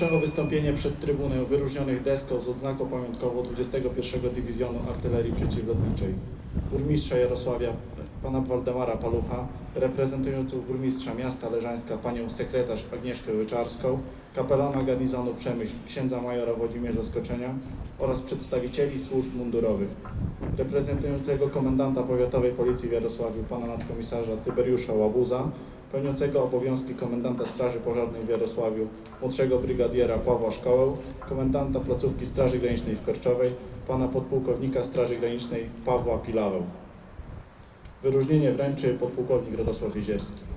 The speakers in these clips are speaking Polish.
Proszę o wystąpienie przed trybunę wyróżnionych deską z odznaką pamiątkową 21 Dywizjonu Artylerii Przeciwlotniczej. Burmistrza Jarosławia, pana Waldemara Palucha, reprezentującą burmistrza miasta Leżańska, panią sekretarz Agnieszkę Łyczarską, kapelana garnizonu Przemyśl, księdza majora Włodzimierza Skoczenia oraz przedstawicieli służb mundurowych, reprezentującego komendanta powiatowej policji w Jarosławiu, pana nadkomisarza Tyberiusza Łabuza, pełniącego obowiązki komendanta Straży Pożarnej w Jarosławiu, młodszego brygadiera Pawła Szkołę, komendanta placówki Straży Granicznej w Korczowej, pana podpułkownika Straży Granicznej Pawła Pilawę. Wyróżnienie wręczy podpułkownik Radosław Jezierski.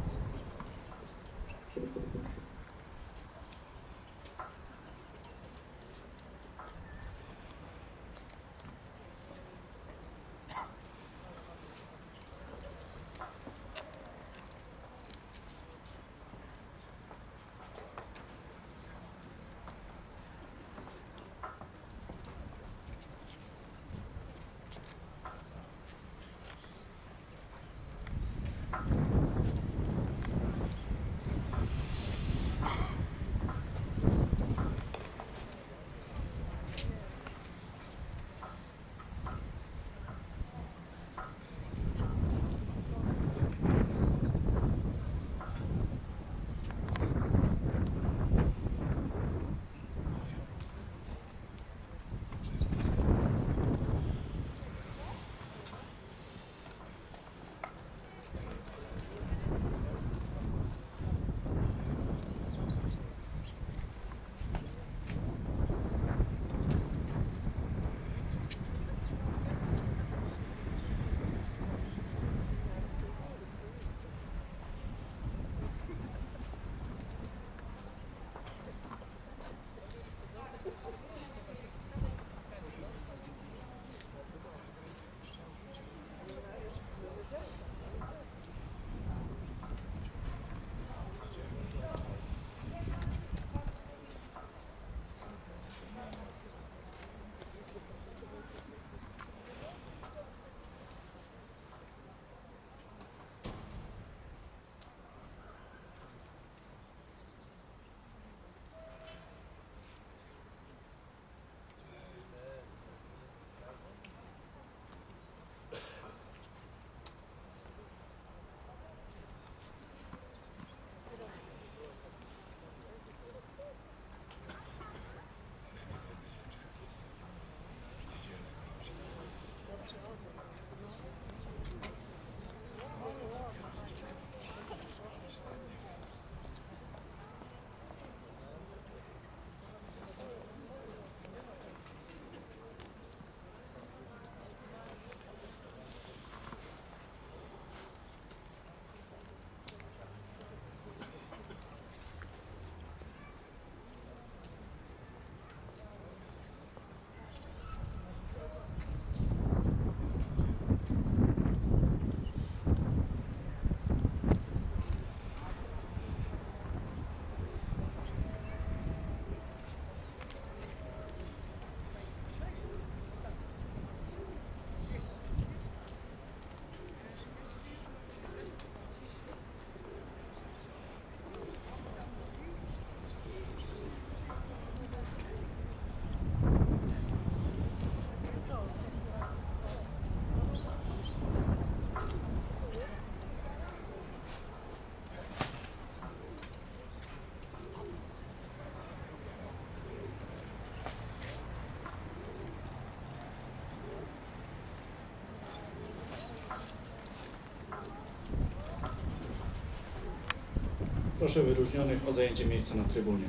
Proszę wyróżnionych o zajęcie miejsca na trybunie.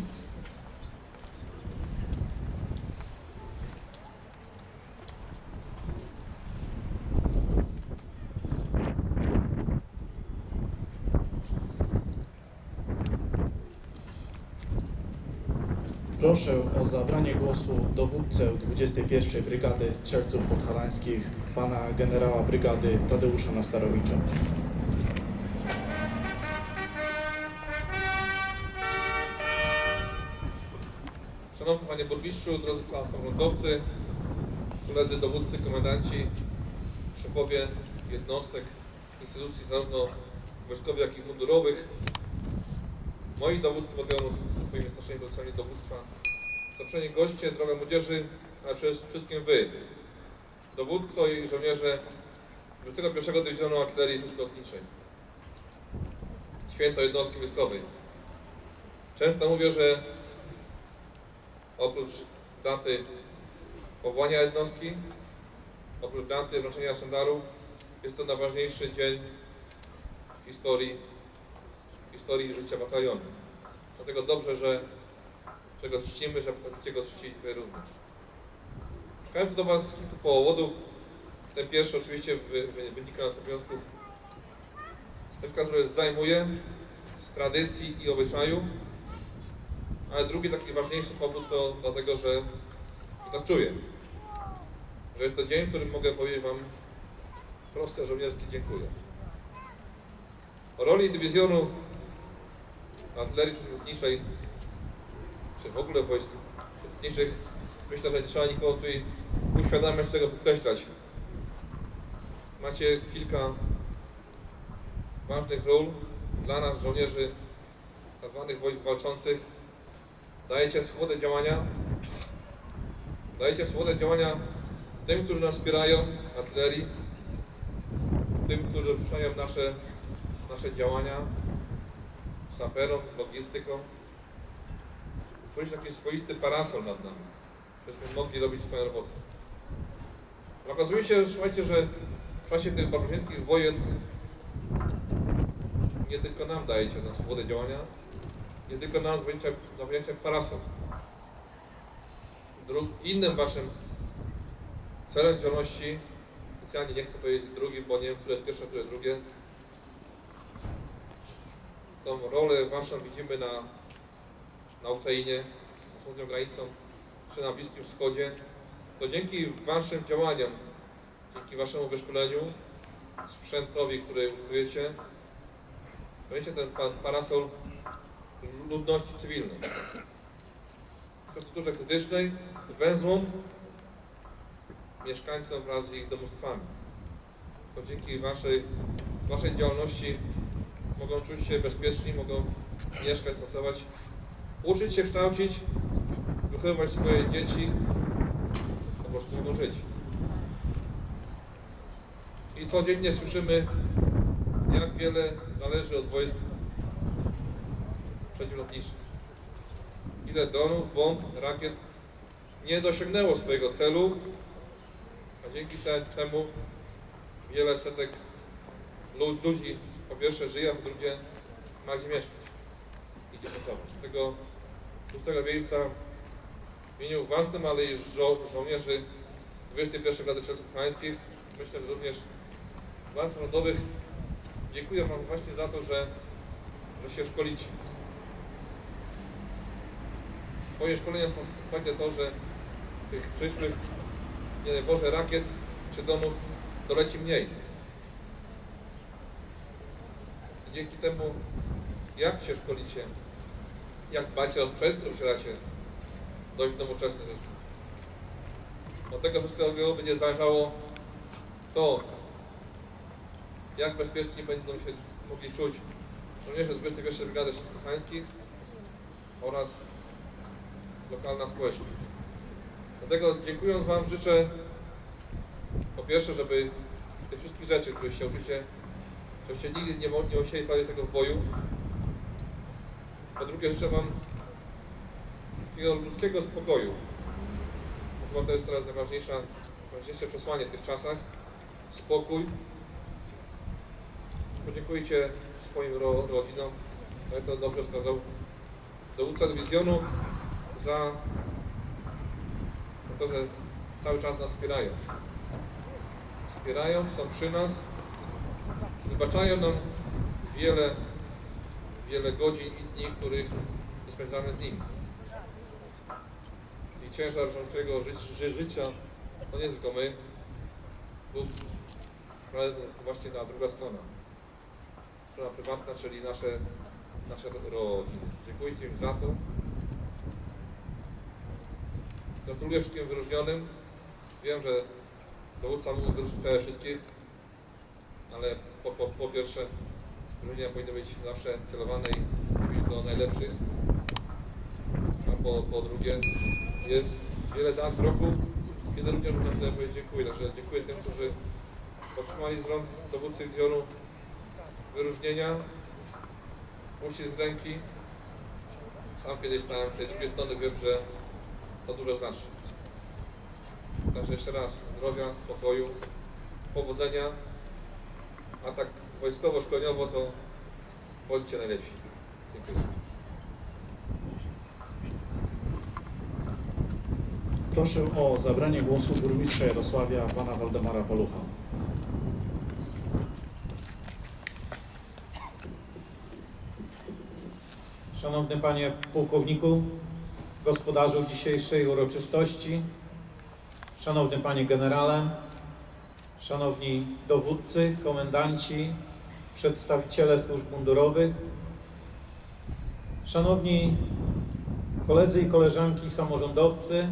Proszę o zabranie głosu dowódcę 21 Brygady Strzelców Podhalańskich, pana generała brygady Tadeusza Nastarowicza. Burmistrzu, drodzy samorządowcy, koledzy dowódcy, komendanci, szefowie jednostek, instytucji zarówno wojskowych, jak i mundurowych, moi dowódcy batalionów swoimi starszymi producentami dowództwa. Zaproszeni goście, droga młodzieży, ale przede wszystkim Wy, dowódco i żołnierze 21 Dywizjonu Artylerii Lotniczej. Święto jednostki wojskowej. Często mówię, że oprócz daty powołania jednostki, oprócz daty wręczenia sztandaru, jest to najważniejszy dzień w historii, w historii życia batalionu. Dlatego dobrze, że, że go czcimy, że potraficie go czcić Wy również. Tu do Was z kilku powodów. Ten pierwszy oczywiście wy, wy, wynika z obowiązków stanowiska, które zajmuję, z tradycji i obyczaju. Ale drugi taki ważniejszy powód to dlatego, że tak czuję. Że jest to dzień, w którym mogę powiedzieć Wam proste żołnierskie dziękuję. O roli dywizjonu artylerii lotniczej, czy w ogóle wojsk lotniczych, myślę, że nie trzeba nikogo tutaj uświadamiać, czego podkreślać. Macie kilka ważnych ról dla nas, żołnierzy tzw. wojsk walczących. Dajecie swobodę działania. Dajecie swobodę działania tym, którzy nas wspierają, artylerii, tym, którzy wspierają nasze, nasze działania, saperom, logistyką. Tworzyć taki swoisty parasol nad nami, żebyśmy mogli robić swoją robotę. Okazuje się, słuchajcie, że w czasie tych barbarzyńskich wojen nie tylko nam dajecie na swobodę działania, nie tylko nam zawiniacie parasol. Dru innym waszym celem działalności, specjalnie nie chcę powiedzieć drugi, bo nie wiem, które jest pierwsze, które drugie, tą rolę waszą widzimy na, na Ukrainie, na wschodnią granicą, czy na Bliskim Wschodzie, to dzięki waszym działaniom, dzięki waszemu wyszkoleniu, sprzętowi, który użyjecie, będziecie ten pa- parasol ludności cywilnej. W infrastrukturze krytycznej, węzłom, mieszkańcom wraz z ich domostwami. To dzięki waszej, waszej działalności mogą czuć się bezpieczni, mogą mieszkać, pracować, uczyć się kształcić, wychowywać swoje dzieci, po prostu mogą żyć. I codziennie słyszymy, jak wiele zależy od wojsk przeciwlotniczych. Ile dronów, bomb, rakiet nie dosięgnęło swojego celu, a dzięki te, temu wiele setek lu- ludzi po pierwsze żyje, a po drugie ma gdzie mieszkać i gdzie pracować. Dlatego z tego miejsca w imieniu własnym, ale i żo- żołnierzy 21 Brygady Strzelców Ukraińskich, myślę, że również władz narodowych dziękuję Wam właśnie za to, że, że się szkolicie. Moje szkolenie faktycznie to, że tych przyszłych, nie daj Boże, rakiet czy domów doleci mniej. Dzięki temu, jak się szkolicie, jak dbacie o sprzęt, który posiadacie, dość nowoczesne rzeczy. Od tego wszystkiego będzie zależało to, jak bezpiecznie będą się mogli czuć żołnierze z 21 Brygady Kochańskich oraz lokalna społeczność. Dlatego dziękując Wam życzę po pierwsze, żeby tych wszystkich rzeczy, których się uczycie, żebyście nigdy nie, nie musieli prawie tego w boju. Po drugie życzę Wam takiego ludzkiego spokoju. Chyba to jest teraz najważniejsza, najważniejsze przesłanie w tych czasach. Spokój, podziękujcie swoim ro, rodzinom, jak to dobrze wskazał dowódca dywizjonu, za to, że cały czas nas wspierają. Wspierają, są przy nas, wybaczają nam wiele, wiele godzin i dni, których spędzamy z nimi. I ciężar rządczego ży, ży, życia to nie tylko my, lub ale właśnie ta druga strona strona prywatna, czyli nasze, nasze rodziny. Dziękuję im za to. Gratuluję wszystkim wyróżnionym. Wiem, że dowódca mógł wyróżnić prawie wszystkich, ale po, po, po pierwsze wyróżnienia powinny być zawsze celowane i mówić do najlepszych. po, po drugie. Jest wiele dat w roku, kiedy również można sobie powiedzieć dziękuję. Także dziękuję tym, którzy otrzymali z rąk dowódcy Dionu wyróżnienia, uścisk z ręki. Sam kiedyś stałem z tej drugiej strony, wiem, że to dużo znaczy. Także jeszcze raz zdrowia, spokoju, powodzenia, a tak wojskowo-szkoleniowo to bądźcie najlepsi. Dziękuję. Proszę o zabranie głosu burmistrza Jarosławia, pana Waldemara Palucha. Szanowny Panie Pułkowniku, gospodarzu dzisiejszej uroczystości, Szanowny Panie Generale, Szanowni dowódcy, komendanci, przedstawiciele służb mundurowych, Szanowni koledzy i koleżanki samorządowcy,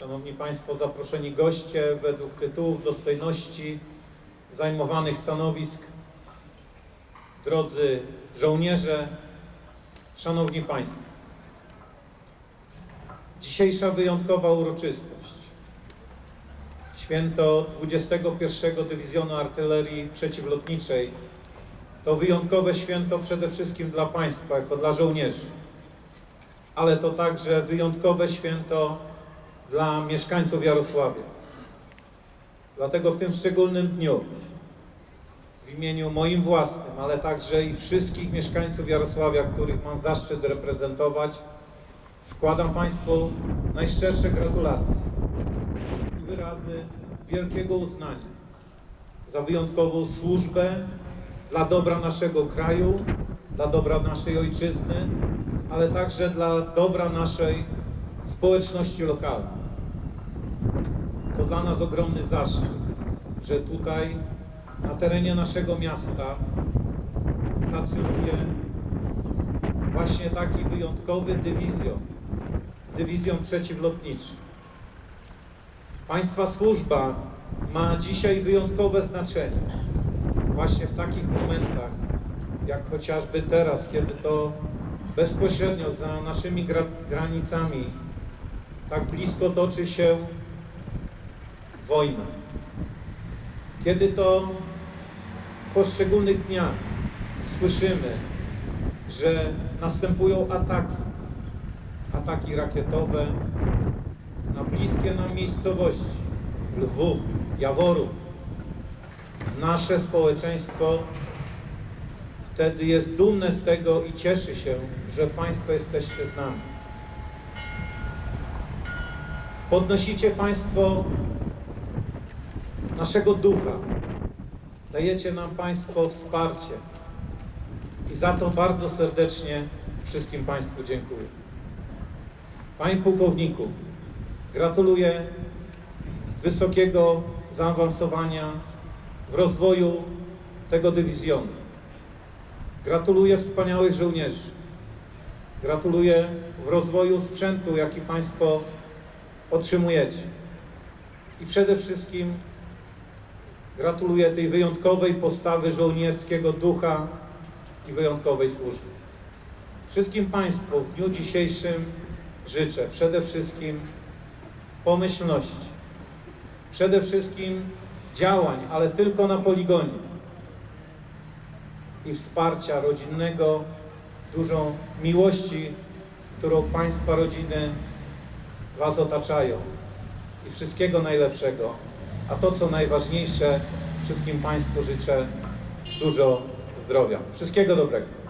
Szanowni Państwo zaproszeni goście według tytułów dostojności zajmowanych stanowisk, drodzy żołnierze, szanowni państwo. Dzisiejsza wyjątkowa uroczystość. Święto 21 Dywizjonu Artylerii Przeciwlotniczej to wyjątkowe święto przede wszystkim dla państwa, jako dla żołnierzy. Ale to także wyjątkowe święto dla mieszkańców Jarosławia. Dlatego w tym szczególnym dniu w imieniu moim własnym, ale także i wszystkich mieszkańców Jarosławia, których mam zaszczyt reprezentować, składam Państwu najszczersze gratulacje i wyrazy wielkiego uznania za wyjątkową służbę dla dobra naszego kraju, dla dobra naszej ojczyzny, ale także dla dobra naszej społeczności lokalnej. To dla nas ogromny zaszczyt, że tutaj na terenie naszego miasta stacjonuje właśnie taki wyjątkowy dywizjon, dywizjon przeciwlotniczy. Państwa służba ma dzisiaj wyjątkowe znaczenie. Właśnie w takich momentach, jak chociażby teraz, kiedy to bezpośrednio za naszymi gra granicami tak blisko toczy się wojna. Kiedy to w poszczególnych dniach słyszymy, że następują ataki, ataki rakietowe na bliskie nam miejscowości, Lwów, Jaworów, nasze społeczeństwo wtedy jest dumne z tego i cieszy się, że Państwo jesteście z nami. Podnosicie Państwo naszego ducha. Dajecie nam Państwo wsparcie. I za to bardzo serdecznie wszystkim Państwu dziękuję. Panie Pułkowniku, gratuluję wysokiego zaawansowania w rozwoju tego dywizjonu. Gratuluję wspaniałych żołnierzy. Gratuluję w rozwoju sprzętu, jaki Państwo otrzymujecie. I przede wszystkim Gratuluję tej wyjątkowej postawy żołnierskiego ducha i wyjątkowej służby. Wszystkim Państwu w dniu dzisiejszym życzę przede wszystkim pomyślności, przede wszystkim działań, ale tylko na poligonie i wsparcia rodzinnego, dużą miłości, którą Państwa rodziny Was otaczają i wszystkiego najlepszego. A to, co najważniejsze, wszystkim Państwu życzę dużo zdrowia. Wszystkiego dobrego.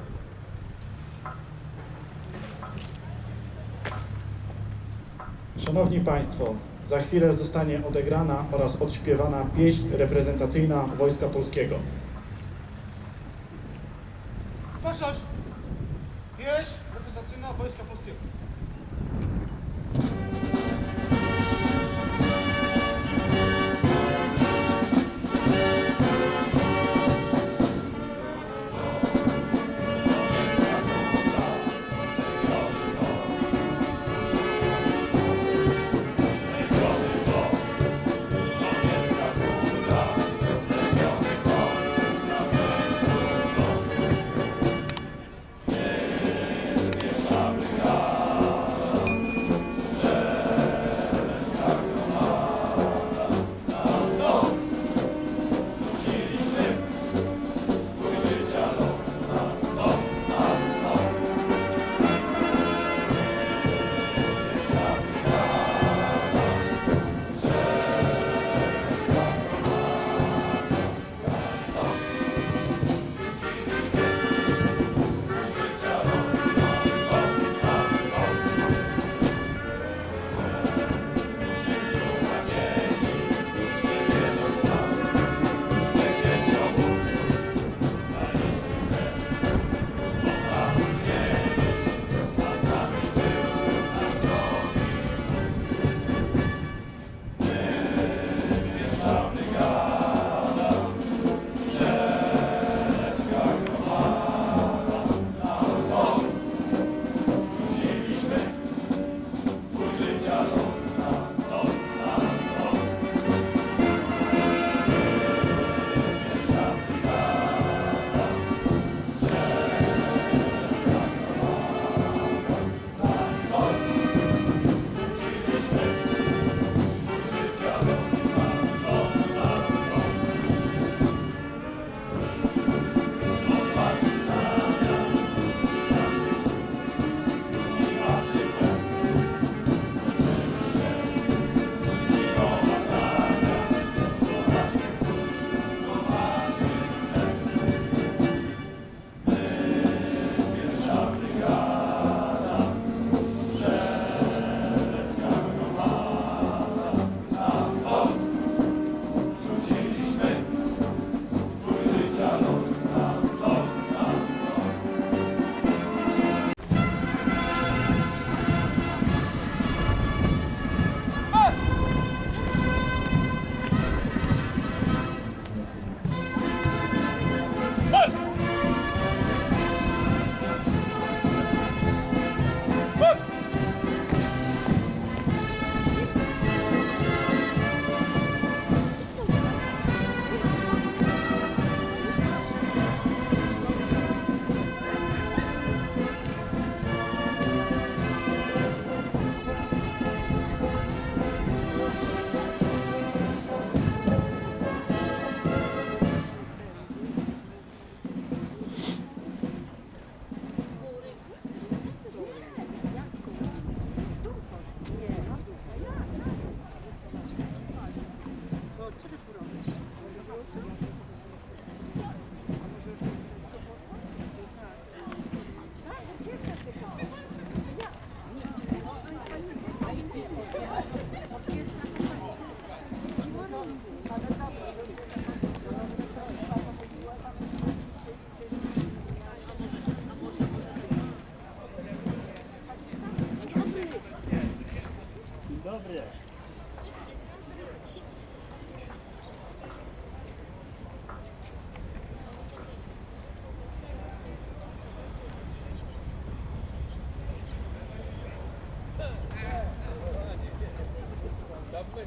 Szanowni Państwo, za chwilę zostanie odegrana oraz odśpiewana pieśń reprezentacyjna Wojska Polskiego. Proszę, pieśń reprezentacyjna Wojska Polskiego.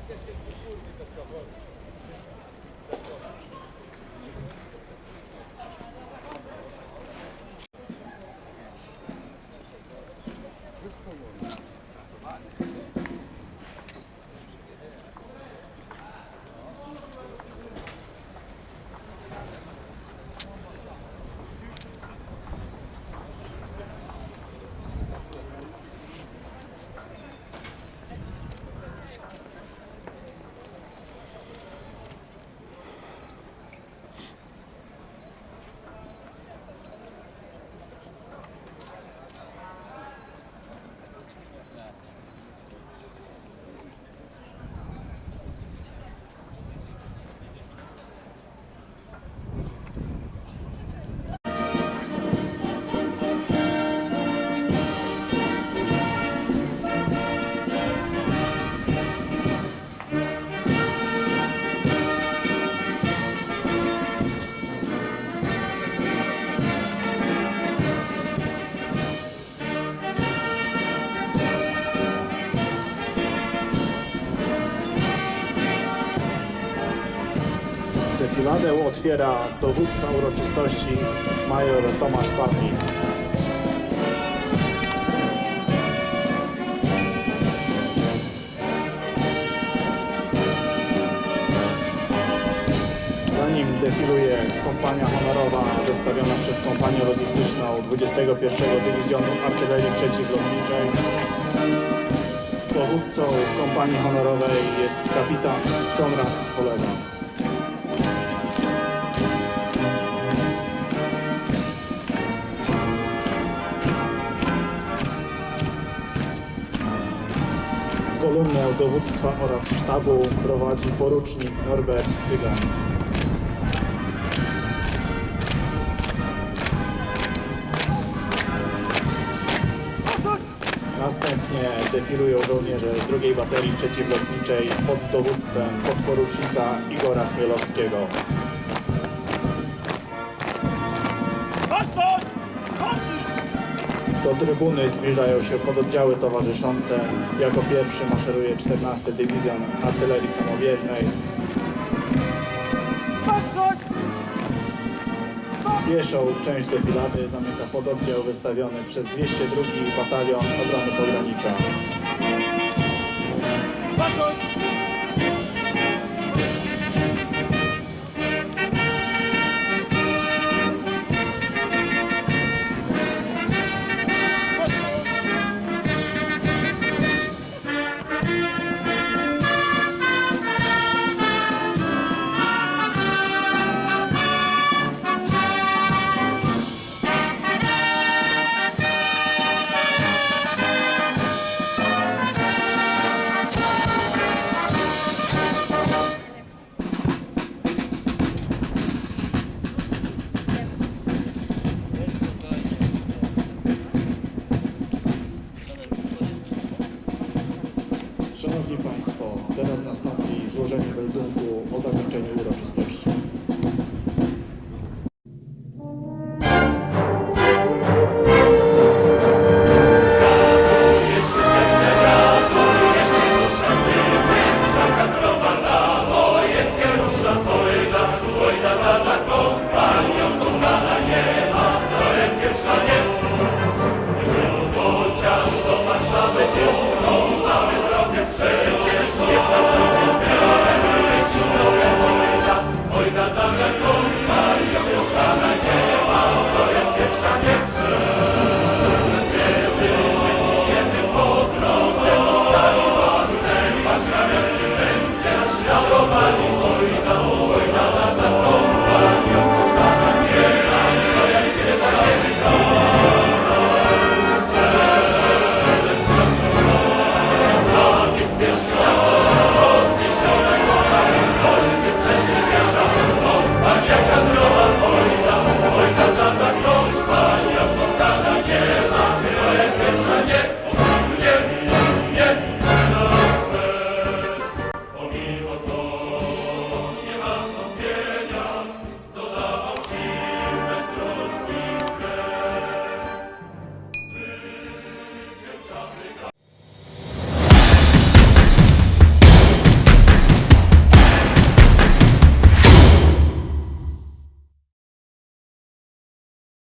Gracias. Defiladę otwiera dowódca uroczystości major Tomasz Pawlik. Za nim defiluje kompania honorowa zestawiona przez kompanię logistyczną 21 Dywizjonu Artylerii Przeciwlotniczej. Dowódcą kompanii honorowej jest kapitan Konrad Cholewa. Kolumnę dowództwa oraz sztabu prowadzi porucznik Norbert Cygan. Następnie defilują żołnierze drugiej baterii przeciwlotniczej pod dowództwem podporucznika Igora Chmielowskiego. Do trybuny zbliżają się pododdziały towarzyszące. Jako pierwszy maszeruje 14 Dywizjon Artylerii Samobieżnej. Pieszą część defilady zamyka pododdział wystawiony przez 202 Batalion Obrony Pogranicza.